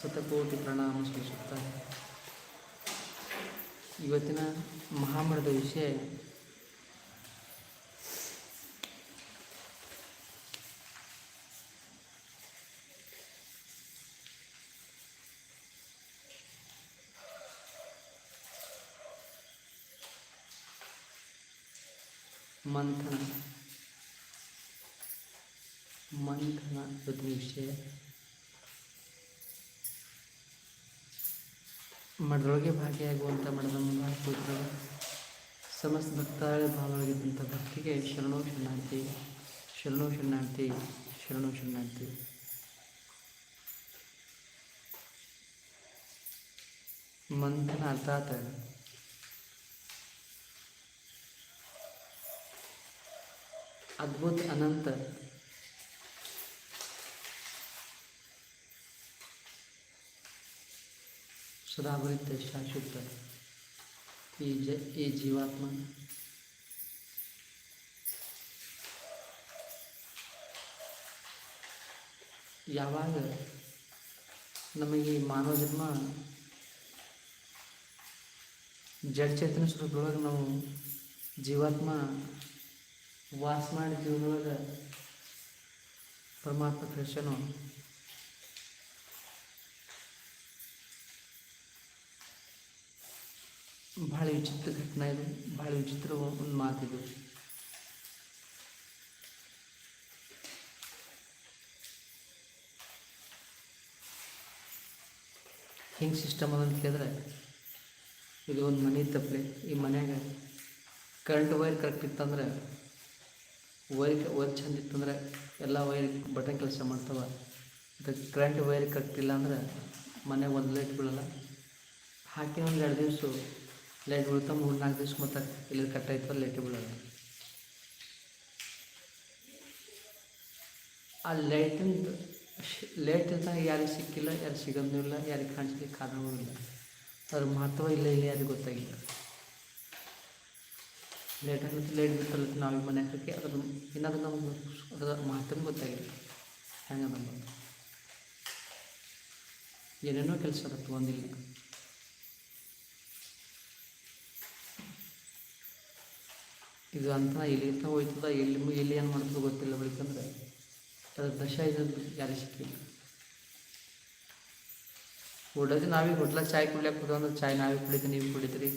ಶತಕೋಟಿ ಪ್ರಣಾಮ ಸಲ್ಲಿಸುತ್ತಾ ಇವತ್ತಿನ ಮಹಾಮಣದ ವಿಷಯ ಮಂಥನ ಮಂಥನ ಇವತ್ತಿನ ವಿಷಯ ಮಠದೊಳಗೆ ಭಾಗಿಯಾಗುವಂಥ ಮಠದ ಮಹಾಪುತ್ರ ಸಮಸ್ತ ಭಕ್ತಾಳ ಭಾವವಾಗಿದ್ದಂಥ ಭಕ್ತಿಗೆ ಶರಣೋ ಶರಣಾರ್ಥಿ ಶರಣೋ ಶರಣಾರ್ಥಿ ಶರಣೋ ಶರಣಾರ್ಥಿ ಮಂಥನ ಅರ್ಥಾತ್ ಅದ್ಭುತ ಅನಂತ ಸದಾಭರಿತ ಶಾಶ್ವತ. ಈ ಜ, ಈ ಜೀವಾತ್ಮ. ಯಾವಾಗ ನಮಗೆ ಮಾನವ ಜನ್ಮ ಜಡ ಚೇತನ ಸ್ವರೂಪದೊಳಗೆ ನಾವು ಜೀವಾತ್ಮ ವಾಸ ಮಾಡಿ ಜೀವನದೊಳಗೆ ಪರಮಾತ್ಮ ಕೃಷ್ಣನು ಭಾಳ ವಿಚಿತ್ರ ಘಟನೆ ಇದು, ಭಾಳ ವಿಚಿತ್ರ ಒಂದು ಮಾತಿದು ಹೆಂಗೆ ಸಿಸ್ಟಮ್ ಅದಂತ ಕೇಳಿದ್ರೆ, ಇದು ಒಂದು ಮನೆ ತಪ್ಪಲೆ ಈ ಮನೆಯಾಗ ಕರೆಂಟ್ ವೈರ್ ಕರೆಕ್ಟ್ ಇತ್ತಂದ್ರೆ ವೈರ್ ವೈರ್ ಚಂದ ಇತ್ತಂದ್ರೆ ಎಲ್ಲ ವೈರ್ ಬಟನ್ ಕೆಲಸ ಮಾಡ್ತಾವೆ. ಅದಕ್ಕೆ ಕರೆಂಟ್ ವೈರ್ ಕರೆಕ್ಟ್ ಇಲ್ಲ ಅಂದ್ರೆ ಮನೆಗೆ ಒಂದು ಲೈಟ್ ಬೀಳಲ್ಲ. ಹಾಕಿ ಒಂದು ಎರಡು ದಿವಸ ಲೈಟ್ ಬೀಳ್ತಾ ಮೂರು ನಾಲ್ಕು ದಿವ್ಸ ಮತ್ತೆ ಇಲ್ಲಿ ಕಟ್ ಆಯ್ತು ಲೈಟ್ ಬೀಳೋದು. ಆ ಲೈಟಿಂದ ಲೈಟ್ ಇದ್ದಾಗ ಯಾರಿಗೆ ಸಿಕ್ಕಿಲ್ಲ, ಯಾರಿಗೆ ಸಿಗೋದೂ ಇಲ್ಲ, ಯಾರಿಗೆ ಕಾಣಿಸ್ಲಿಕ್ಕೆ ಕಾರಣವೂ ಇಲ್ಲ. ಅದ್ರ ಮಹತ್ವ ಇಲ್ಲ ಇಲ್ಲ, ಯಾರಿಗೆ ಗೊತ್ತಾಗಿಲ್ಲ. ಲೇಟ್ ಆಗಲಿಕ್ಕೆ ಲೇಟ್ ಬಿಟ್ಟಲ್ಲ ನಾವು ಮನೆ ಹಾಕಿ ಅದ್ರ ಏನಾದ್ರು ನಮ್ಗೆ ಅದರ ಮಹತ್ವ ಗೊತ್ತಾಗಿಲ್ಲ. ಹೆಂಗೆ ಏನೇನೋ ಕೆಲಸ ಅದ ತೊಗೊಂಡಿಲ್ಲ ಇದು ಅಂತ ಎಲ್ಲಿ ಹೋಯ್ತದ, ಎಲ್ಲಿ ಎಲ್ಲಿ ಏನು ಮಾಡ್ತದೆ ಗೊತ್ತಿಲ್ಲ ಬಳಿಕಂದ್ರೆ. ಅದ್ರ ದಶ ಇದ್ದು ಯಾರು ಸಿಕ್ಕಿಲ್ಲ. ಹೊಡೋದು ನಾವೀಗ ಹೋಟ್ಲ ಚಾಯ್ ಕುಡ್ಲಿಕ್ಕೆ ಹೋದ ಅಂದ್ರೆ ಚಾಯ್ ನಾವೇ ಕುಡಿತೀವಿ, ನೀವು ಕುಡಿತೀರಿ.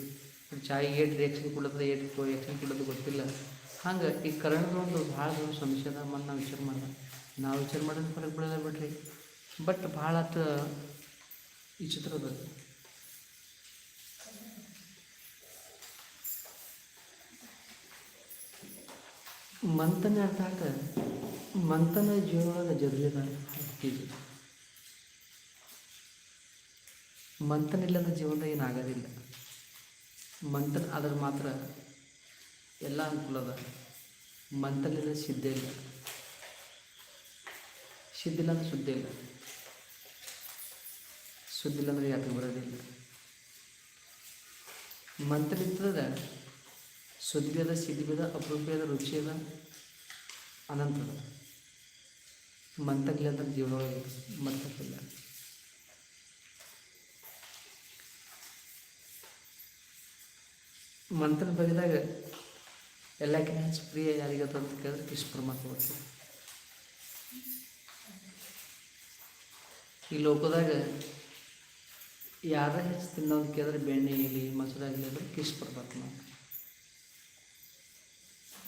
ಚಾಯ್ ಏಟ್ ರಿಯಾಕ್ಷನ್ ಕೊಡೋದು ಏಟ್ ರಿಯಾಕ್ಷನ್ ಕೊಡೋದು ಗೊತ್ತಿಲ್ಲ. ಹಂಗೆ ಈ ಕರೆಂಟ್ ಒಂದು ಭಾಳ ದೊಡ್ಡ ಸಮಸ್ಯೆ ಅದ ಮತ್ತು ನಾವು ವಿಚಾರ ಮಾಡೋಣ ನಾವು ವಿಚಾರ ಮಾಡೋದು ಹೊರಗೆ ಬಿಡೋದ ಬಿಡ್ರಿ. ಬಟ್ ಭಾಳ ಆತ ಈ ಚಿತ್ರದ ಮಂಥನ ಅರ್ಥಾಕ ಮಂಥನ ಜೀವನದ ಜರುರಿ ಅದ ಇದು ಮಂಥನ ಇಲ್ಲದ ಜೀವನದಾಗ ಏನಾಗೋದಿಲ್ಲ ಮಂಥನ ಆದ್ರೆ ಮಾತ್ರ ಎಲ್ಲ ಅನುಕೂಲ ಅದ ಮಂಥನಿಲ್ಲ ಸಿದ್ಧ ಇಲ್ಲ. ಸಿದ್ಧ ಇಲ್ಲ ಅಂದ್ರೆ ಸುದ್ದಿ ಇಲ್ಲ. ಸುದ್ದಿ ಇಲ್ಲ ಅಂದ್ರೆ ಯಾಕೆ ಬರೋದಿಲ್ಲ. ಇರ್ತದ ಸುದ್ದಿ ಅದ ಅಪರೂಪೇದ ರುಚಿಯದ ಅನಂತದ ಅದ ಅಂತ ಜೀವನೊಳಗೆ ಮಂತಕ್ಕಿಲ್ಲ ಮಂತ್ರ ಬಗೆದಾಗ ಎಲ್ಲಕ್ಕಿಂತ ಹೆಚ್ಚು ಪ್ರಿಯ ಯಾರಿಗತ್ತ ಅಂತ ಕೇಳಿದ್ರೆ ಕೃಷ್ಣ ಪರಮಾತ್ಮ ಈ ಲೋಕದಾಗ ಯಾರ ಹೆಚ್ಚು ತಿನ್ನೋದು ಕೇಳಿದ್ರೆ ಬೆಣ್ಣೆ ಇಲ್ಲಿ ಮೊಸರಾಗಲಿ ಅಂದರೆ ಕೃಷ್ಣ ಪರಮಾತ್ಮ.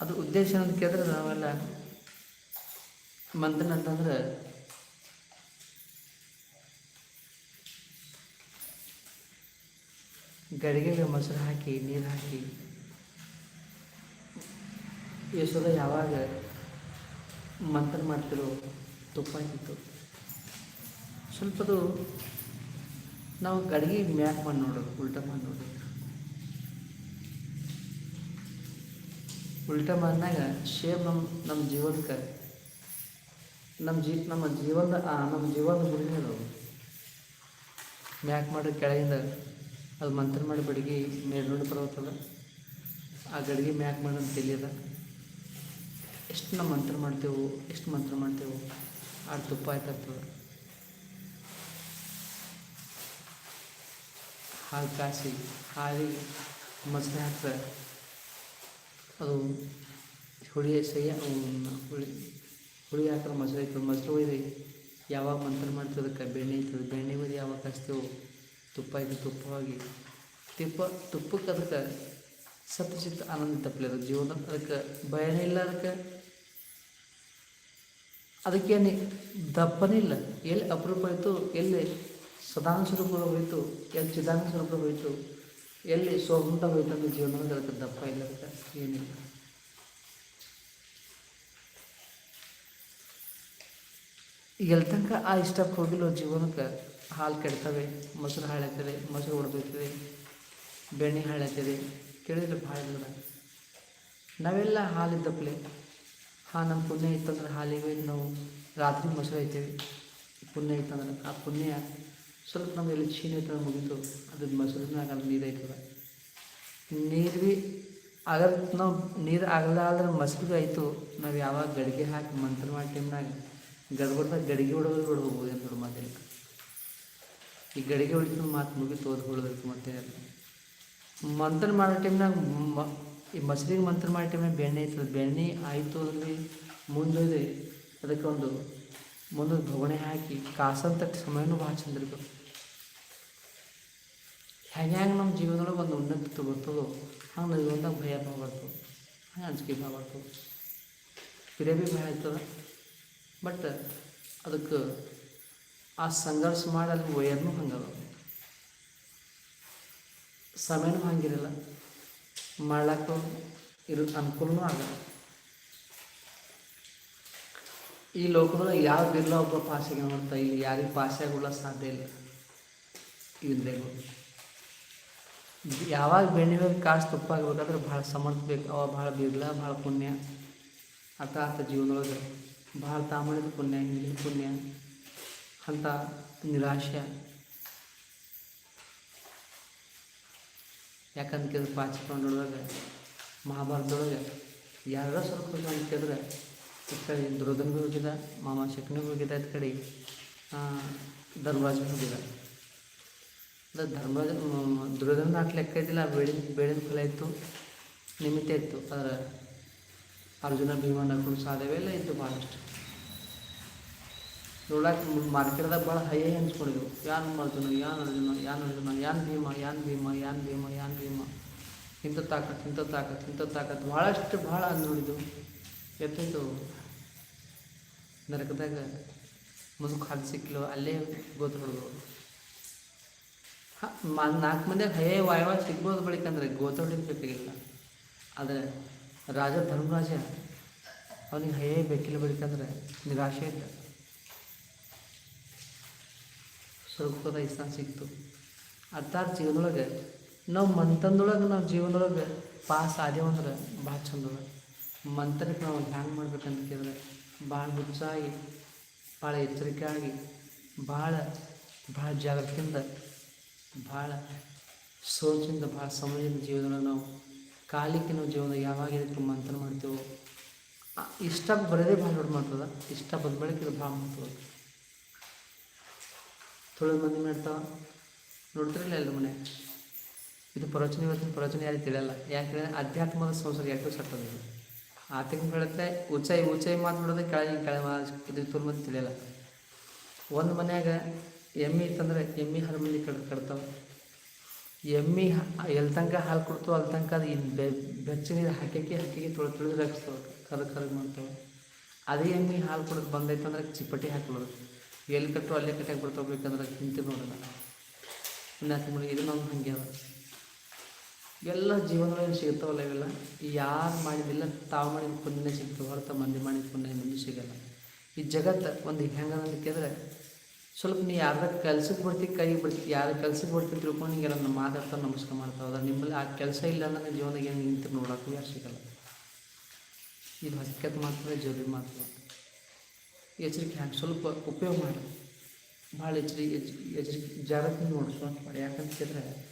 ಅದು ಉದ್ದೇಶ ಅಂತ ಕೇಳಿದ್ರೆ ನಾವೆಲ್ಲ ಮಂತ್ರನ ಅಂತಂದ್ರೆ ಗಡಿಗೆಗೆ ಮೊಸರು ಹಾಕಿ, ನೀರು ಹಾಕಿ. ಯಶೋದ ಯಾವಾಗ ಮಂಥನ ಮಾಡ್ತಿರೋ ತುಪ್ಪ ಹಾಕಿತ್ತು ಸ್ವಲ್ಪದು ನಾವು ಗಡಿಗೆ ಮ್ಯಾಕ್ ಮಾಡಿ ನೋಡೋದು, ಉಲ್ಟಾ ಮಾಡಿ ನೋಡೋದು. ಉಲ್ಟಾ ಮಾಡಿದಾಗ ಶೇಪ್ ನಮ್ಮ ನಮ್ಮ ಜೀವನಕ್ಕೆ ನಮ್ಮ ಜೀ, ನಮ್ಮ ಜೀವನದ ನಮ್ಮ ಜೀವನದ ಗುರಿನೇ ಅದು. ಮ್ಯಾಕ್ ಮಾಡಿ ಕೆಳಗಿಂದ ಅದು ಮಂತ್ರ ಮಾಡಿ ಬಡಗಿ ಮೇಲೆ ಬರೋತದ ಆ ಗಡಿಗೆ ಮ್ಯಾಕ್ ಮಾಡಿ ಅಂತ ತಿಳಿಯದ ಎಷ್ಟು ನಾವು ಮಂತ್ರ ಮಾಡ್ತೇವೆ, ಎಷ್ಟು ಮಂತ್ರ ಮಾಡ್ತೇವೆ ಆ ತುಪ್ಪ ಆಯ್ತಾಗ್ತದೆ ಹಾಲು ಕಾಸಿ, ಹಾಲಿಗೆ ಮೊಸರು ಹಾಕ್ರೆ ಅದು ಹುಳಿ ಸಿಹಿ ಹುಳಿ ಹುಳಿ ಹಾಕಿದ್ರೆ ಮೊಸರು ಐತದೆ ಮೊಸರು ಒಯ್ದು ಯಾವಾಗ ಮಂತ್ರ ಮಾಡ್ತೀವಿ ಅದಕ್ಕೆ ಬೆಣ್ಣೆ ಇತ್ತು ಬೆಣ್ಣೆ ಒಯ್ದು ಯಾವಾಗ ಕಾಯಿಸ್ತೀವೋ ತುಪ್ಪ ಇದ್ದು ತುಪ್ಪವಾಗಿ. ತುಪ್ಪ, ತುಪ್ಪಕ್ಕೆ ಅದಕ್ಕೆ ಸತ್ಯಚಿತ್ತ ಆನಂದ ತಪ್ಪಲಿ ಅದಕ್ಕೆ ಜೀವನ ಅದಕ್ಕೆ ಭಯನೇ ಇಲ್ಲ ಅದಕ್ಕೆ. ಅದಕ್ಕೇನು ದಪ್ಪನೇ ಇಲ್ಲ. ಎಲ್ಲಿ ಅಪರೂಪ ಆಯಿತು ಎಲ್ಲಿ ಸದಾನ ಸ್ವರೂಪ ಹೋಯಿತು, ಎಲ್ಲಿ ಚಿದಾನ ಸ್ವರೂಪ ಹೋಯ್ತು ಎಲ್ಲಿ ಸೋಮಂತ ಹೋಯ್ತು ಅಂದ್ರೆ ಜೀವನದಾಗ ಅದಕ್ಕೆ ದಪ್ಪ ಇಲ್ಲ ಏನಿಲ್ಲ. ಈಗ ಎಲ್ಲಿ ತನಕ ಆ ಇಷ್ಟಕ್ಕೆ ಹೋಗಿಲ್ಲ ಜೀವನಕ್ಕೆ ಹಾಲು ಕೆಡ್ತವೆ, ಮೊಸರು ಹಾಳಾಗ್ತದೆ, ಮೊಸರು ಹೊಡ್ಬೇಕಿದೆ ಬೆಣ್ಣೆ ಹಾಳಾಗ್ತದೆ. ಕೇಳಿದ್ರೆ ಭಾಳ ಇಲ್ಲ ನಾವೆಲ್ಲ ಹಾಲಿದ್ದಪ್ಲೆ ಹಾಂ ನಮ್ಮ ಪುಣ್ಯ ಇತ್ತಂದ್ರೆ ಹಾಲಿಗೆ ನಾವು. ರಾತ್ರಿ ಮೊಸರು ಐತೇವೆ. ಪುಣ್ಯ ಇತ್ತಂದ್ರೆ ಆ ಪುಣ್ಯ ಸ್ವಲ್ಪ ನಮಗೆಲ್ಲ ಚೀನ ಐತಂದ್ರೆ ಮುಗೀತು ಅದು ಮೊಸರಿನಾಗ ಅಲ್ಲಿ ನೀರು ಐತದ ನೀರು ಭೀ ಅಗರ್ ನಾವು ನೀರು ಆಗಲ್ಲ ಆದ್ರೆ ಮೊಸರು ಆಯಿತು. ನಾವು ಯಾವಾಗ ಗಡಿಗೆ ಹಾಕಿ ಮಂತ್ರ ಮಾಡೋ ಟೈಮ್ನಾಗ ಗಡ್ಬಡ್ದಾಗ ಗಡಿಗೆ ಹೊಡೋದು ಹೊಡ್ ಹೋಗ್ಬೋದು ಅಂತ ನೋಡಿ ಮಾತೇಳಿ ಈ ಗಡಿಗೆ ಹೊಡಿತು ಮಾತು ಮುಗಿತು ತೋದು ಹೊಡೋದಕ್ಕೆ ಮತ್ತೆ. ಮಂತ್ರ ಮಾಡೋ ಟೈಮ್ನಾಗ ಈ ಮೊಸರಿಗೆ ಮಂತ್ರ ಮಾಡೋ ಟೈಮ್ನಾಗ ಬೆಣ್ಣೆ ಆಯ್ತದೆ ಬೆಣ್ಣೆ ಆಯಿತು ಅಲ್ಲಿ ಮುಂದೆ ಅದಕ್ಕೆ ಒಂದು ಮುಂದೊಂದು ಬೊಗಣೆ ಹಾಕಿ ಕಾಸಂತ ಸಮಯನೂ ಭಾಳ ಚಂದ ಇರ್ಬೇಕು. ಹೆಂಗೆ ನಮ್ಮ ಜೀವನದೊಳಗೆ ಒಂದು ಉನ್ನತಿ ಬರ್ತದೋ, ಹಂಗೆ ನಾವು ಜೀವನದಾಗ ಭಯ ಭಾವ ಬರ್ತದೆ, ಹಂಗೆ ಅಂಜಿಕೆ ಭಾವ ಬರ್ತದೆ. ಭೀ ಭಯ ಆಯ್ತದ ಬಟ್ ಅದಕ್ಕೆ ಆ ಸಂಘರ್ಷ ಮಾಡಿ ಅಲ್ಲಿ ವಯರ್ನೂ ಹಂಗದ ಸಮಯನೂ ಹಂಗಿರಲ್ಲ, ಮಾಡ್ಲಾಕ ಇರೋ ಅನುಕೂಲನೂ ಆಗಲ್ಲ. ಈ ಲೋಕದೊಳಗೆ ಯಾವ ಬಿರ್ಲ ಒಬ್ಬ ಪಾಸಿಗೆ ಮಾಡ್ತಾ ಇಲ್ಲಿ ಯಾರಿಗೆ ಪಾಸ್ ಆಗೋಲ್ಲ ಸಾಧ್ಯ ಇಲ್ಲ. ಇದ್ರೇಗು ಯಾವಾಗ ಬೆಣ್ಣೆ ಮೇಲೆ ಕಾಸು ತುಪ್ಪ ಆಗ್ಬೇಕಾದ್ರೆ ಭಾಳ ಸಮರ್ಥ ಬೇಕು. ಅವ ಭಾಳ ಬಿರ್ಲ, ಭಾಳ ಪುಣ್ಯ. ಆತ ಆತ ಜೀವನದೊಳಗೆ. ಭಾಳ ತಾಮಣಿದ ಪುಣ್ಯ, ಹಿಂದಿನ ಪುಣ್ಯ, ಅಂತ ನಿರಾಶೆ. ಯಾಕಂತ ಕೇಳಿದ್ರೆ ಪಾಚಿಕೊಂಡೊಳಗೆ ಮಹಾಭಾರತದೊಳಗೆ ಯಾರ ಸ್ವಲ್ಪ ಅಂತ ಕೇಳಿದ್ರೆ ಈ ಕಡೆ ದುರ್ಗನ್ ಭೀ ಹೋಗಿದ ಮಾಮ ಶಕ್ನಿ ಹೋಗಿದ ಈ ಕಡೆ. ಧರ್ಮರಾಜ್ ಹೋಗಿದ. ಅದು ಧರ್ಮರಾಜ ದುರ್ಗನ್ ಲೆಕ್ಕ ಇದ್ದಿಲ್ಲ ಬೇಡಿನ ಬೇಡಿನ ಫಲ ಇತ್ತು, ನಿಮಿತ್ತ ಇತ್ತು ಅದರ ಅರ್ಜುನ, ಭೀಮನ ಕೂಡ ಸಾಧ್ಯವೇ ಇಲ್ಲ ಇತ್ತು ಭಾಳಷ್ಟು ನೋಡಕ್ಕೆ ಮಾರ್ಕೆಟ್ದಾಗ ಭಾಳ ಹೈ ಅನ್ಸ್ಕೊಂಡಿದ್ವು. ಯಾನ್ ಅರ್ಜುನ ಯಾನ್ ಅರ್ಜುನ ಯಾನ್ ಅರ್ಜುನ, ಯಾನ್ ಭೀಮ ಯಾನ್ ಭೀಮ ಯಾನ್ ಭೀಮ ಯಾನ್ ಭೀಮ. ಇಂಥ ತಾಕತ್ ಇಂಥ ತಾಕತ್ ಇಂಥ ತಾಕತ್ ಭಾಳಷ್ಟು ಭಾಳ ಅಂದ್ ನೋಡಿದ್ವು. ಎತ್ತೈತು ನರಕದಾಗ ಮುದುಕ್ ಹಾಲು ಸಿಕ್ಕಿಲ್ಲ ಅಲ್ಲೇ ಹೊಡೆದು ಹಾಂ ನಾಲ್ಕು ಮಂದಿಯಾಗ ಹೇ ವಾಯವ ಸಿಗ್ಬೋದು ಬಳಿಕಂದ್ರೆ ಗೋತೊಡಿನ ಬೇಕಾಗಿಲ್ಲ ಆದರೆ ರಾಜ ಧರ್ಮರಾಜ, ಅವನಿಗೆ ಹೇ ಬೇಕಿಲ್ಲ ಬಳಿಕಂದ್ರೆ ನಿರಾಶೆ ಇದ್ದ. ಸ್ವರ್ಗದ ಇಷ್ಟ ಸಿಕ್ತು. ಅರ್ಥಾತ್ ಜೀವನದೊಳಗೆ ನಾವು ಮಂತಂದೊಳಗೆ ನಾವು ಜೀವನದೊಳಗೆ ಪಾಸ್ ಆದೇವಂದ್ರೆ ಭಾಳ ಚಂದ ಅದ. ಮಂತ್ರಕ್ಕೆ ನಾವು ಹ್ಯಾಂಗೆ ಮಾಡ್ಬೇಕಂತ ಕೇಳಿದ್ರೆ ಭಾಳ ಹುಚ್ಚಾಗಿ ಭಾಳ ಎಚ್ಚರಿಕೆ ಆಗಿ ಭಾಳ ಭಾಳ ಜಾಗ್ರತೆಯಿಂದ ಭಾಳ ಸೋಚಿಂದ ಭಾಳ ಸಮಯದ ಜೀವನದಾಗ ನಾವು ಕಾಲಿಕ್ಕೆ ನಾವು ಜೀವನ ಯಾವಾಗ ಇದಕ್ಕೆ ಮಂತ್ರ ಮಾಡ್ತೇವೋ ಇಷ್ಟ ಬರೋದೇ ಭಾಳ ದೊಡ್ಡ ಮಾಡ್ತದ ಇಷ್ಟ ಬಂದ ಬಳಿಕ ಇದು ಭಾಳ ಮಾಡ್ತದ ತುಳಿದ ಮಂದಿ ಮಾಡ್ತಾವ ನೋಡ್ತಿರಲಿಲ್ಲ ಎಲ್ಲ ಮನೆ? ಇದು ಪ್ರವಚನ ಇವತ್ತಿನ ಪ್ರವಚನ ಯಾರಿಗೆ ತಿಳಿಯಲ್ಲ. ಯಾಕೆ ಅಧ್ಯಾತ್ಮದ ಸಂಸಾರ ಯಾಕೆ ಸಟ್ಟದ ಇದು. ಆತಂಕ ಹೇಳುತ್ತೆ, ಉಚಾಯಿ ಉಚಾಯಿ ಮಾತು ಕೆಳಗೆ ಕೆಳ ಇದು ತುರ್ ಮಂದಿ ತಿಳಿಯಲ್ಲ. ಒಂದು ಮನ್ಯಾಗ ಎಮ್ಮೆ ಇತ್ತಂದ್ರೆ ಎಮ್ಮೆ ಹರಮಲ್ಲಿ ಕಡ್, ಕಡ್ತಾವೆ. ಎಮ್ಮೆ ಎಲ್ಲಿ ತನಕ ಹಾಲು ಕೊಡ್ತು ಅಲ್ಲಿ ತನಕ ಅದು ಇನ್ನು ಬೆಚ್ಚ ನೀರು ಹಾಕಿ ಹಾಕಿ ತೊಳೆದು ತೊಳೆದು ಹಾಕಿಸ್ತಾವೆ ಕರಗ್ ಕರಗ್ ಮಾಡ್ತಾವೆ. ಅದೇ ಎಮ್ಮೆ ಹಾಲು ಕೊಡೋದು ಬಂದೈತಂದ್ರೆ ಚಿಪ್ಪಟಿ ಹಾಕ್ಬಿಡೋದು ಎಲ್ಲಿ ಕಟ್ಟು ಅಲ್ಲೇ ಕಟ್ಟಾಗಿ ಬಿಡ್ತಾವೆ ಬೇಕಂದ್ರೆ ತಿಂತಿ ನೋಡೋಣ ಇನ್ನು ಮಾಡಿ ಇದು ನಮ್ಗೆ ಹಾಗೆ ಅದ. ಎಲ್ಲ ಜೀವನದಲ್ಲಿ ಸಿಗ್ತಾವಲ್ಲ ಇವೆಲ್ಲ. ಯಾರು ಮಾಡಿದಿಲ್ಲ ತಾವು ಮಾಡಿದ ಪುಣ್ಯ ಸಿಗ್ತವೆ ಹೊರತ ಮಂದಿ ಮಾಡಿದ ಪುಣ್ಯ ಮಂದಿ ಸಿಗಲ್ಲ. ಈ ಜಗತ್ತು ಒಂದು ಹೆಂಗೆ ಕೇಳಿದ್ರೆ ಸ್ವಲ್ಪ ನೀ ಯಾರ ಕೆಲ್ಸಕ್ಕೆ ಬರ್ತಿ ಕೈ ಬರ್ತೀವಿ ಯಾರ ಕೆಲ್ಸಕ್ಕೆ ಬರ್ತಿ ತಿಳ್ಕೊಂಡು ಹಿಂಗೆಲ್ಲ ನಮ್ಮ ಮಾತಾಡ್ತಾ ನಮಸ್ಕಾರ ಮಾಡ್ತಾವೆ ಅದ್ರ ನಿಮ್ಮಲ್ಲಿ ಆ ಕೆಲಸ ಇಲ್ಲ ಅನ್ನೋ ಜೀವನದಾಗ ಏನು ನಿಂತು ನೋಡೋಕ್ಕೂ ಯಾರು ಸಿಗಲ್ಲ. ಇದು ಹಕ್ಕತ್ ಮಾತ್ರ ಜರುರಿ ಮಾತ್ರ. ಎಚ್ಚರಿಕೆ ಹ್ಯಾಂಗೆ ಸ್ವಲ್ಪ ಉಪಯೋಗ ಮಾಡಿ. ಭಾಳ ಎಚ್ಚರಿಕೆ ಎಚ್ಚರಿಕೆ ಜಾಗ್ರತೆ ನೋಡ್ಸ್ಕೊಂಡು ಮಾಡಿ ಯಾಕಂತ ಕೇಳಿದ್ರೆ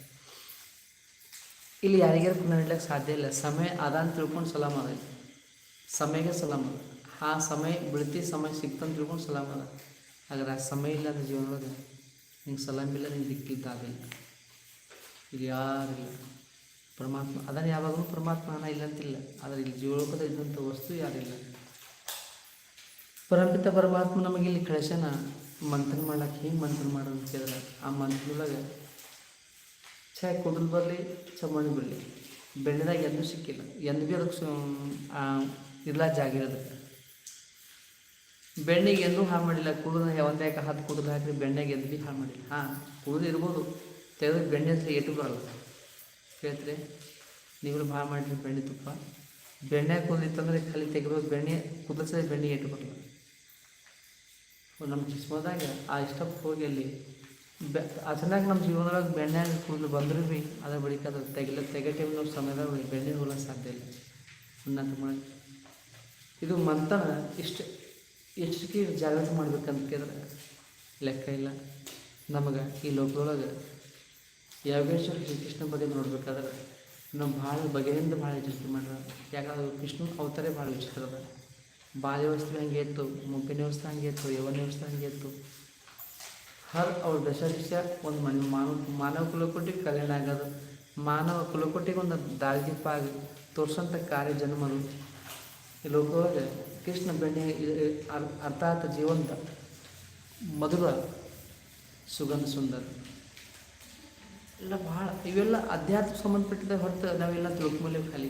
ಇಲ್ಲಿ ಯಾರಿಗೆ ಪುನಃ ಇಡ್ಲಿಕ್ಕೆ ಸಾಧ್ಯ ಇಲ್ಲ. ಸಮಯ ಅದ ಅಂತ ತಿಳ್ಕೊಂಡು ಸಲಾಮ್ ಅದ ಸಮಯಕ್ಕೆ ಸಲಾಮ್ ಅದ. ಆ ಸಮಯ, ಬಿಡ್ತಿ ಸಮಯ ಸಿಕ್ತಂತ ತಿಳ್ಕೊಂಡು ಸಲಾಮ್ ಅದ. ಆದ್ರೆ ಆ ಸಮಯ ಇಲ್ಲ ಅಂದ್ರೆ ಜೀವನದೊಳಗೆ ನಿಂಗೆ ಇಲ್ಲ, ನಿಂಗೆ ದಿಕ್ಕಿದ್ದಾಗಿಲ್ಲ ಇಲ್ಲಿ. ಯಾರಿಲ್ಲ ಪರಮಾತ್ಮ, ಅದನ್ನು ಯಾವಾಗಲೂ ಪರಮಾತ್ಮ ಇಲ್ಲ ಅಂತಿಲ್ಲ ಆದರೆ ಇಲ್ಲಿ ಜೀವಲೋಕದ ಇದ್ದಂಥ ವಸ್ತು ಯಾರಿಲ್ಲ ಪರಂಪಿತ ಪರಮಾತ್ಮ ನಮಗೆ ಇಲ್ಲಿ ಕಳಶನ ಮಂಥನ ಮಾಡ್ಲಕ್ಕೆ ಹಿಂಗೆ ಮಂಥನ ಮಾಡೋದು ಕೇಳಿದ್ರೆ ಆ ಮಂಥನದೊಳಗೆ ಛಾಯ್ ಕುಡಿದು ಬರಲಿ ಚಮಣಿ ಬಿಡಲಿ ಬೆಣ್ಣೆದಾಗ ಎಂದೂ ಸಿಕ್ಕಿಲ್ಲ. ಎಂದು ಭೀ ಅದಕ್ಕೆ ಸು ಇಲ್ಲ ಜಾಗ ಇರೋದಕ್ಕೆ ಬೆಣ್ಣೆಗೆ ಎಂದೂ ಹಾಳು ಮಾಡಿಲ್ಲ. ಕುಡಿದ ಒಂದೇ ಹತ್ತು ಕುಡಿದು ಹಾಕಿರಿ, ಬೆಣ್ಣೆಗೆ ಎಂದು ಭೀ ಹಾಳು ಮಾಡಿಲ್ಲ. ಹಾಂ, ಕುಡಿದು ಇರ್ಬೋದು. ತೆಗೆದು ಬೆಣ್ಣೆ ಹತ್ರ ಎಟ್ಟು ಬರಲ್ಲ ಕೇಳ್ತೀರಿ? ನೀವು ಭಾಳ ಮಾಡಿರಿ ಬೆಣ್ಣೆ ತುಪ್ಪ. ಬೆಣ್ಣೆ ಕುದಿತ್ತಂದ್ರೆ ಖಾಲಿ ತೆಗೆದು ಬೆಣ್ಣೆ ಕುದಿಸದೆ ಬೆಣ್ಣೆ ಎಟ್ಟು ಬರಲ್ಲ ನಮ್ಮ ಕಿಸ್ಮದಾಗ ಆ ಇಷ್ಟಕ್ಕೆ ಹೋಗಿ ಅಲ್ಲಿ ಬೆ ನಮ್ಮ ಜೀವನದೊಳಗೆ ಬೆಣ್ಣೆ ಕೂದಲು ಬಂದರೂ ಭೀ ಅದ್ರ ಬಳಿಕ ಅದು ತೆಗಿಲ ತೆಗೆ ಟೈಮ್ ಸಮಯದಾಗ ಬೆಣ್ಣೆ ಹೋಗಲು ಸಾಧ್ಯ ಇಲ್ಲ. ಉನ್ನತ ಮಾಡಿ ಇದು ಮಂತನ ಇಷ್ಟು ಎಷ್ಟಕ್ಕೆ ಜಾಗೃತಿ ಮಾಡ್ಬೇಕಂತ ಕೇಳಿದ್ರೆ? ಲೆಕ್ಕ ಇಲ್ಲ. ನಮಗೆ ಈ ಲೋಕದೊಳಗೆ ಯಾವೇಶ್ವರ ಶ್ರೀಕೃಷ್ಣ ಬಗ್ಗೆ ನೋಡ್ಬೇಕಾದ್ರೆ ನಾವು ಭಾಳ ಬಗೆಯಿಂದ ಭಾಳ ಎಚ್ಚರಿಕೆ ಮಾಡ್ರ ಯಾಕಂದ್ರೆ ಕೃಷ್ಣ ಅವತಾರೇ ಭಾಳ ವಿಚಿತ್ರ ಅದ. ವ್ಯವಸ್ಥೆ ಹಂಗೆ ಇತ್ತು ಮುಪ್ಪಿನ ವ್ಯವಸ್ಥೆ ಹಂಗೆ ಇತ್ತು, ಯವನ ವ್ಯವಸ್ಥೆ ಹಂಗೆ ಇತ್ತು. ಹರ್ ಅವ್ರ ದಶದಿಶ ಒಂದು ಮನೆ ಮಾನವ ಮಾನವ ಕುಲಕೋಟಿಗೆ ಕಲ್ಯಾಣ ಆಗೋದು ಮಾನವ ಕುಲಕೋಟಿಗೆ ಒಂದು ದಾರಿದೀಪ ಆಗಿ ತೋರ್ಸೋಂಥ ಕಾರ್ಯ ಜನ್ಮನು ಈ ಲೋಕದೊಳಗೆ ಕೃಷ್ಣ ಬೆಣ್ಣೆ ಅರ್ಥಾತ್ ಜೀವಂತ, ಮಧುರ, ಸುಗಂಧ ಸುಂದರ. ಎಲ್ಲ ಭಾಳ, ಇವೆಲ್ಲ ಅಧ್ಯಾತ್ಮ ಸಂಬಂಧಪಟ್ಟಿದ್ದ ಹೊರತು ನಾವೆಲ್ಲ ತಿಳ್ಕೊಂಬಲ್ಲಿ ಖಾಲಿ.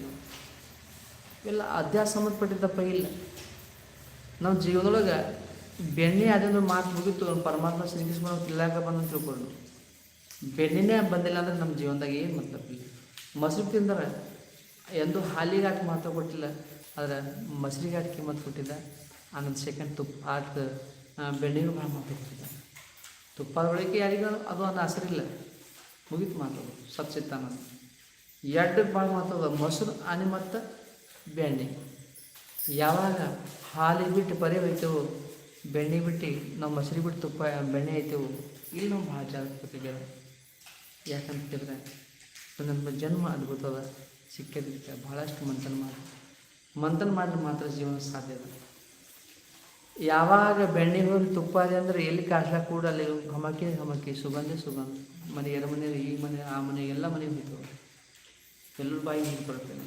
ಇವೆಲ್ಲ ಅಧ್ಯಾತ್ಮ ಸಂಬಂಧಪಟ್ಟಿದ್ದಪ್ಪ ಇಲ್ಲ. ನಾವು ಜೀವನದೊಳಗೆ ಬೆಣ್ಣೆ ಅದೊಂದು ಮಾತು ಮುಗಿತು ಪರಮಾತ್ಮ ಶ್ರೀಕೃಷ್ಣ ತಿಲ್ಲಾಕ ಬಂದು ತಿಳ್ಕೊಂಡು ಬೆಣ್ಣೆನೇ ಬಂದಿಲ್ಲ ಅಂದ್ರೆ ನಮ್ಮ ಜೀವನದಾಗ ಏನು ಮತ್ತಪ್ಪ ಮೊಸರು ತಿಂದ್ರೆ. ಎಂದು ಹಾಲಿಗೆ ಹಾಕಿ ಮಾತ್ರ ಕೊಟ್ಟಿಲ್ಲ, ಆದ್ರೆ ಮೊಸರಿಗೆ ಹಾಕಿ ಕಿಮ್ಮತ್ತು ಕೊಟ್ಟಿದ್ದ. ಆನಂದ್ ಸೆಕೆಂಡ್ ತುಪ್ಪ, ಆತು ಬೆಣ್ಣೆಗೂ ಭಾಳ ಮಾತು ಕೊಟ್ಟಿದ್ದ. ತುಪ್ಪದ ಒಳಗೆ ಯಾರಿಗೂ ಅದು ಒಂದು ಹೆಸರಿಲ್ಲ ಮುಗೀತು ಮಾತು ಸಚ್ಚಿತ್ತ ಎರಡು ಭಾಳ ಮಾತದ ಮೊಸರು ಆನೆ ಮತ್ತು ಬೆಣ್ಣೆ. ಯಾವಾಗ ಹಾಲಿಗೆ ಬಿಟ್ಟು ಬರೀ ಹೋಯ್ತೇವೋ ಬೆಣ್ಣೆ ಬಿಟ್ಟು, ನಾವು ಮೊಸರು ಬಿಟ್ಟು ತುಪ್ಪ, ಬೆಣ್ಣೆ ಐತೆವು. ಇಲ್ಲಿ ನಾವು ಭಾಳ ಜಾಗೃತಿ ಯಾಕಂತ ಕೇಳಿದ್ರೆ ನಮ್ಮ ಜನ್ಮ ಅದ್ಭುತದ, ಸಿಕ್ಕಿದ್ದಕ್ಕೆ ಭಾಳಷ್ಟು ಮಂಥನ ಮಾಡಿ ಮಂಥನ ಮಾಡಿದ್ರೆ ಮಾತ್ರ ಜೀವನ ಸಾಧ್ಯ ಅದ. ಯಾವಾಗ ಬೆಣ್ಣೆ ಹೋಗಿ ತುಪ್ಪ ಇದೆ ಅಂದರೆ ಎಲ್ಲಿ ಕಾಸ್ಲ ಕೂಡ ಅಲ್ಲಿ ಘಮಕಿ ಘಮಕಿ ಸುಗಂಧ ಸುಗಂಧ. ಮನೆ ಎರಡು ಮನೆಯಲ್ಲಿ ಈ ಮನೆ, ಆ ಮನೆ, ಎಲ್ಲ ಮನೆಗೆ ಹೋಯ್ತು ಎಲ್ಲರ ಬಾಯಿ ನೀರು ಬರ್ತೇನೆ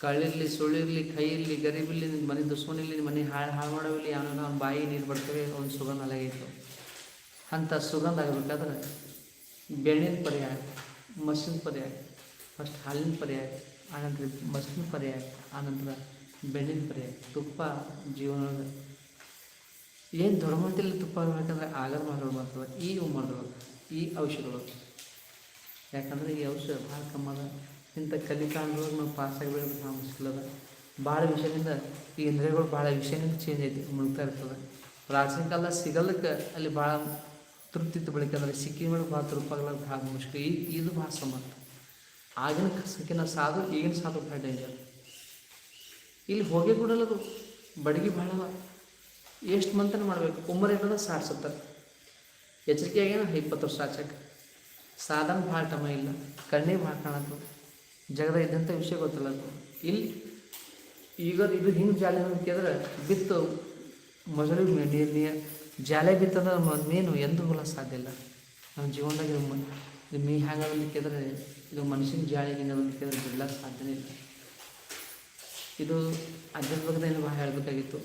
ಕಳ್ಳಿರ್ಲಿ ಸುಳ್ಳಿರ್ಲಿ ಕೈ ಇರಲಿ ಗರೀಬಿರ್ಲಿ ಮನೆ ದುಶ್ಮನಿರ್ಲಿ ಮನೆ ಹಾಳು ಹಾಳು ಮಾಡೋವಿಲ್ಲ ಯಾವನೋ ಅವ್ನ ಬಾಯಿ ನೀರು ಬರ್ತವೆ ಒಂದು ಸುಗಂಧ ಅಲಾಗೈತು ಅಂಥ ಸುಗಂಧ ಆಗಬೇಕಾದ್ರೆ ಬೆಣ್ಣಿನ ಪರ್ಯಾಯ ಮಸಿನ ಪರ್ಯಾಯ ಫಸ್ಟ್ ಹಾಲಿನ ಪರ್ಯಾಯ ಆನಂತರ ಮಸಿನ ಪರ್ಯಾಯ ಆನಂತರ ಬೆಣ್ಣಿನ ಪರ್ಯಾಯ ತುಪ್ಪ ಜೀವನದ. ಏನು ದೊಡ್ಡ ತುಪ್ಪ ಆಗಬೇಕಂದ್ರೆ ಆಗದ ಮಾಡೋದು ಬರ್ತದೆ ಈ ಮಾಡೋದು ಈ ಔಷಧಗಳು. ಯಾಕಂದ್ರೆ ಈ ಔಷಧ ಭಾಳ ಕಮ್ಮದ. ಇಂಥ ಕಲಿಕಾಂಡದೊಳಗೆ ನಾವು ಪಾಸ್ ಆಗಬೇಕು ಭಾಳ ಮುಷ್ಕಿಲ್ ಅದ ಭಾಳ ವಿಷಯದಿಂದ ಈ ಇಂದ್ರಿಯಗಳು ಭಾಳ ವಿಷಯದಿಂದ ಚೇಂಜ್ ಐತಿ ಮುಳುಗ್ತಾ ಇರ್ತದೆ. ಪ್ರಾಚೀನ ಕಾಲ ಸಿಗಲ್ಲಕ್ಕೆ ಅಲ್ಲಿ ಭಾಳ ತೃಪ್ತಿ ಇತ್ತು ಅಂದರೆ ಮೇಲೆ ಭಾಳ ತೃಪ್ಪಾಗಲ್ಲ ಭಾಳ ಮುಷ್ಕಿಲ್. ಈ, ಇದು ಭಾಳ ಸಮರ್ಥ. ಆಗಿನ ಸಿಕ್ಕಿನ ಸಾಧು, ಈಗಿನ ಸಾಧು ಭಾಳ ಡೇಂಜರ್ ಇಲ್ಲಿ ಹೋಗಿ ಬಿಡಲ್ಲ ಅದು, ಬಡಗಿ ಭಾಳ ಎಷ್ಟು ಮಂತನ ಮಾಡಬೇಕು? ಉಮ್ಮರ ಏನದ ಸಾಟ್ ಸತ್ತರ ಎಚ್ಚರಿಕೆ ಆಗ್ಯಾನ ಇಪ್ಪತ್ತು ವರ್ಷ ಆಚಕ್ಕೆ ಸಾಧನ ಭಾಳ ಟಮ ಇಲ್ಲ. ಕಣ್ಣೇ ಭಾಳ ಕಾಣತ್ತು ಜಗದ ಇದ್ದಂಥ ವಿಷಯ ಗೊತ್ತಿಲ್ಲ ಇಲ್ಲಿ ಈಗ ಇದು ಹಿಂಗೆ ಜಾಲಿ ಕೇಳಿದ್ರೆ ಬಿತ್ತು ಮೊಸರು ಜಾಲೆ ಬಿತ್ತಂದ್ರೆ ಮೇನು ಎಂದೂ ಹೋಗಲ್ಲ ಸಾಧ್ಯ ಇಲ್ಲ. ನಮ್ಮ ಜೀವನದಾಗ ಇದು ಮ- ಕೇಳಿದ್ರೆ ಇದು ಮನುಷ್ಯನ ಜಾಳಿ ಕೇಳಿದ್ರೆ ಬಿಡ್ಲಕ್ಕೆ ಸಾಧ್ಯನೇ ಇಲ್ಲ. ಇದು ಏನು ಭಾಳ ಹೇಳಬೇಕಾಗಿತ್ತು.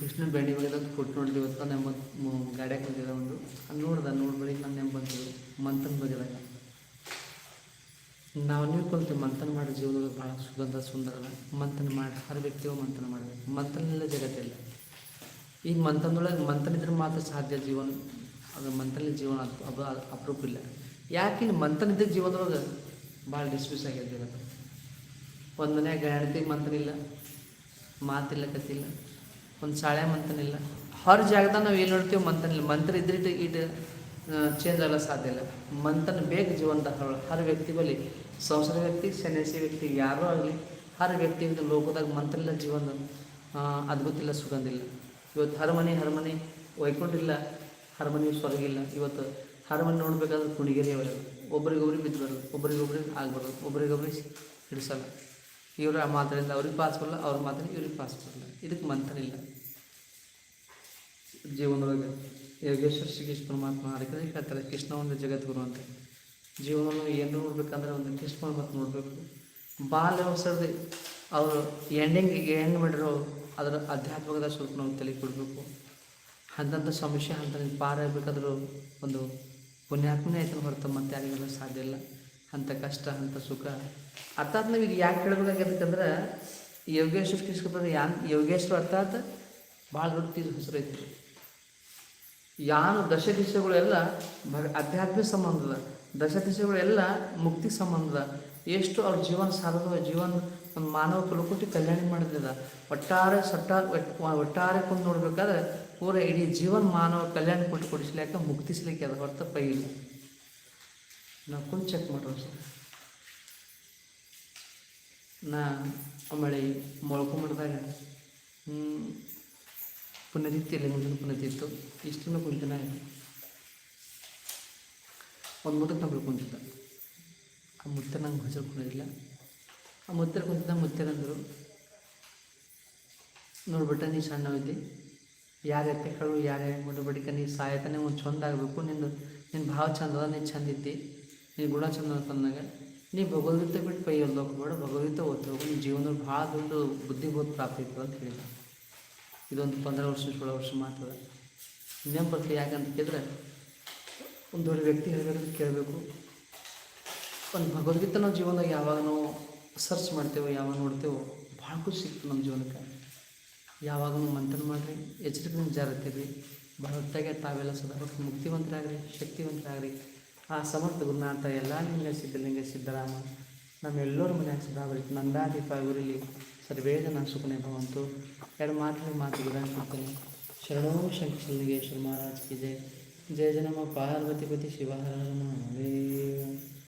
ಕೃಷ್ಣ ಬೆಣ್ಣೆ ಬಗ್ಗೆ ಕೊಟ್ಟು ನೋಡಿದ್ವಿ ಇವತ್ತು ನಮ್ಮ ಗಾಡಿಯಾಗ ಬಂದಿದೆ ಒಂದು. ಅದು ನೋಡ್ದೆ, ನೋಡ್ಬೇಡಿ ನಾನು ನೆಮ್ಮ ಬಂದಿದ್ದು ಬಗ್ಗೆದಾಗ ನಾವು ನೀವು ಕುಂತು ಮಂಥನ ಮಾಡೋ ಜೀವನದಲ್ಲಿ ಭಾಳ ಸುಗಂಧ ಸುಂದರ ಮಂಥನ ಮಾಡಿ ಹರ ವ್ಯಕ್ತಿಯು ಮಂಥನ ಮಾಡಬೇಕು. ಮಂಥನಿಲ್ಲ ಜಗತ್ತಿಲ್ಲ ಈಗ ಮಂಥನದೊಳಗೆ ಮಂಥನ ಇದ್ರೆ ಮಾತ್ರ ಸಾಧ್ಯ ಜೀವನ. ಅದು ಮಂಥನಲ್ಲಿ ಜೀವನ ಅದು ಅಪರೂಪ ಇಲ್ಲ. ಯಾಕೆ ಇಲ್ಲಿ ಮಂಥನ ಇದ್ದ ಜೀವನದೊಳಗೆ ಭಾಳ ಡಿಸ್ಮಿಸ್ ಆಗ್ಯದ ಜಗತ್ತು. ಒಂದು ಮನ್ಯಾಗ ಮಂಥನ ಮಂತನಿಲ್ಲ ಮಾತಿಲ್ಲ, ಕತ್ತಿಲ್ಲ. ಒಂದು ಶಾಳೆ ಇಲ್ಲ. ಹೊರ ಜಾಗದಾಗ ನಾವು ಏನು ನೋಡ್ತೀವಿ ಮಂತನಿಲ್ಲ ಮಂತ್ರ ಇದ್ರೆ ಇಟ್ಟು ಚೇಂಜ್ ಆಗಲ್ಲ ಸಾಧ್ಯ ಇಲ್ಲ. ಮಂಥನ ಬೇಗ ಜೀವನದ ಹರ ವ್ಯಕ್ತಿ ಬಳಿ ಸಂಸಾರ ವ್ಯಕ್ತಿ, ಸನ್ಯಾಸಿ ವ್ಯಕ್ತಿ, ಯಾರೂ ಆಗಲಿ, ಹರ ವ್ಯಕ್ತಿ ಇದು ಲೋಕದಾಗ ಮಂತ್ರ ಜೀವನ ಅದ್ಭುತಿಲ್ಲ, ಸುಗಂಧಿಲ್ಲ. ಇವತ್ತು ಹರಮನೆ ಹರಮನೆ ವೈಕುಂಠಿಲ್ಲ, ಹರಮನೆ ಸ್ವರ್ಗಿಲ್ಲ. ಇವತ್ತು ಹರಮನೆ ನೋಡಬೇಕಾದ್ರೆ ಕುಣಿಗೆರೆ ಅವರು ಒಬ್ರಿಗೊಬ್ರಿಗೆ ಬಿದ್ದಬಾರ್ದು ಬರೋದು ಒಬ್ರಿಗೊಬ್ರಿಗೆ ಆಗ್ಬಾರ್ದು, ಒಬ್ರಿಗೊಬ್ರಿಗೆ ಹಿಡಿಸಲ್ಲ. ಇವರ ಮಾತಿನಿಂದ ಅವ್ರಿಗೆ ಪಾಸ್ ಬರಲ್ಲ ಅವ್ರ ಮಾತ್ರ ಇವ್ರಿಗೆ ಪಾಸ್ ಬರಲ್ಲ ಇದಕ್ಕೆ ಮಂತ್ರ ಇಲ್ಲ ಜೀವನದೊಳಗೆ ಯೋಗೇಶ್ವರ ಶ್ರೀಕೃಷ್ಣ ಪರಮಾತ್ಮ, ಅದಕ್ಕೆ ಕೃಷ್ಣ ಒಂದು ಜಗದ್ಗುರು ಅಂತ. ಜೀವನವನ್ನು ಏನು ನೋಡ್ಬೇಕಂದ್ರೆ ಒಂದು ಕೃಷ್ಣ ಮಾಡ್ಬೇಕು ನೋಡಬೇಕು. ಬಾಲ್ಯ ಅವಸರದ ಅವರು ಎಂಡಿಂಗ್ ಎಂಡ್ ಮಾಡಿರೋ ಅದರ ಅಧ್ಯಾತ್ಮಕದ ಸ್ವಲ್ಪ ನಾವು ತಲೆ ಕೊಡಬೇಕು. ಅಂಥಂಥ ಸಮಸ್ಯೆ ಅಂತ ಪಾರ ಆಗಬೇಕಾದ್ರೂ ಒಂದು ಪುಣ್ಯಾತ್ಮನೇ ಆಯ್ತು ಹೊರತು ಮತ್ತೆ ಯಾರಿಗೆಲ್ಲ ಸಾಧ್ಯ ಇಲ್ಲ. ಅಂಥ ಕಷ್ಟ, ಅಂಥ ಸುಖ. ಅರ್ಥಾತ್ ನಾವು ಈಗ ಯಾಕೆ ಹೇಳ್ಬೇಕಾಗಿರ್ತಂದ್ರೆ ಯೋಗೇಶ್ವರ ಕೃಷ್ಣ ಯಾನ್, ಯೋಗೇಶ್ವರ ಅರ್ಥಾತ್ ಭಾಳ ದೊಡ್ಡ ಹೆಸರು ಐತಿ ಯಾನು ದಶ ದಿಶೆಗಳೆಲ್ಲ ಭ ಸಂಬಂಧದ. ದಶ ಎಲ್ಲ ಮುಕ್ತಿ ಸಂಬಂಧದ ಎಷ್ಟು ಅವ್ರ ಜೀವನ ಸಾಧನ ಜೀವನ ಒಂದು ಮಾನವ ಕುಲಕೋಟಿ ಕಲ್ಯಾಣ ಮಾಡಿದ ಒಟ್ಟಾರೆ ಸಟ್ಟಾರೆ ಒಟ್ಟಾರೆ ಕೊಂಡು ನೋಡ್ಬೇಕಾದ್ರೆ ಪೂರ ಇಡೀ ಜೀವನ ಮಾನವ ಕಲ್ಯಾಣ ಕೊಟ್ಟು ಕೊಡಿಸ್ಲಿಕ್ಕೆ ಮುಕ್ತಿಸ್ಲಿಕ್ಕೆ ಅದು ಹೊರತು ಪೈ ಇಲ್ಲ. ನಾವು ಕುಂತು ಚೆಕ್ ಮಾಡೋಣ ಸರ್. ನಾ ಆಮೇಲೆ ಮೊಳ್ಕೊಂಬಿಡ್ದಾಗ ಇಲ್ಲ, ಮುಂದಿನ ಪುಣ್ಯತಿತ್ತು ಇಷ್ಟನ್ನು ಕುಂತಿನ. ಒಂದು ಮುದಕ್ಕೆ ನಾನು ಕುಂತಿದ್ದ ಆ ಮುತ್ತೆ ನಂಗೆ ಹೆಸರು ಕುಣಿದಿಲ್ಲ ಆ ಮುತ್ತೆ ಕುಂತಿದ್ದ ಮುತ್ತೆರಂದರು ನೋಡ್ಬಿಟ್ಟ ನೀ ಸಣ್ಣವಿದ್ದಿ. ಯಾರು ಎತ್ತೆಗಳು ಯಾರು ಮುಟ್ಟಬಿಟ್ಟಿಕ ನೀ ಸಾಯತನೇ ಒಂದು ಚಂದ ಆಗಬೇಕು. ನಿನ್ನ ನಿನ್ನ ಭಾವ ಚಂದ ಅದ ನೀನು ಚಂದ ಇದ್ದಿ. ನಿನ್ನ ಗುಣ ಚಂದ ಅಂತಂದಾಗ ನೀ ಭಗವದ್ಗೀತೆ ಬಿಟ್ಟು ಪೈ ಎಲ್ಲ ಹೋಗ್ಬೇಡ. ಭಗವದ್ಗೀತೆ ಓದ್ತಾ ಹೋಗು. ನಿನ್ನ ಜೀವನದಲ್ಲಿ ಭಾಳ ದೊಡ್ಡ ಬುದ್ಧಿಬೋಧ ಪ್ರಾಪ್ತಿ ಇತ್ತು ಅಂತ ಹೇಳಿದ ಇದೊಂದು ಪಂದ್ರ ವರ್ಷ ಸೋಳ ವರ್ಷ ಮಾತದ ಬರ್ತದೆ ಯಾಕಂತ ಕೇಳಿದ್ರೆ ಒಂದು ದೊಡ್ಡ ವ್ಯಕ್ತಿ ಹೇಳಿದ್ರೆ ಕೇಳಬೇಕು. ಒಂದು ಭಗವದ್ಗೀತೆ ನಾವು ಜೀವನದಾಗ ಯಾವಾಗ ನಾವು ಸರ್ಚ್ ಮಾಡ್ತೇವೋ, ಯಾವಾಗ ನೋಡ್ತೇವೋ, ಭಾಳ ಖುಷಿ ಸಿಕ್ತು ನಮ್ಮ ಜೀವನಕ್ಕೆ. ಯಾವಾಗ ಮಂಥನ ಮಾಡಿರಿ ಎಚ್ಚರಿಕೆಯಿಂದ ಜಾರತ್ತೀರಿ ಭಾಳ ಹೊತ್ತಾಗೆ ತಾವೆಲ್ಲ ಸದಾ ಮುಕ್ತಿವಂತರಾಗ್ರಿ, ಶಕ್ತಿವಂತರಾಗ್ರಿ. ಆ ಸಮರ್ಥ ಗುರುನಾಥ ಎಲ್ಲ ಲಿಂಗ ಸಿದ್ಧಲಿಂಗ ಸಿದ್ದರಾಮ ನಮ್ಮೆಲ್ಲರ ಮನೆಯಾಗ ಸದಾ ಬರೀತು ನಂದಾದೀಪ ಗುರಿಲಿ ಸರ್ವೇದನ ಸುಖನೆ ಭವಂತು. ಎರಡು ಮಾತಿನ ಮಾತು ಗುರಾನ್ ಕೊಡ್ತೇನೆ ಶರಣೋ ಶಂಕರ್ ಮಹಾರಾಜ್ ಜಯ जय जय नम पार्वतीपति शिवहर नम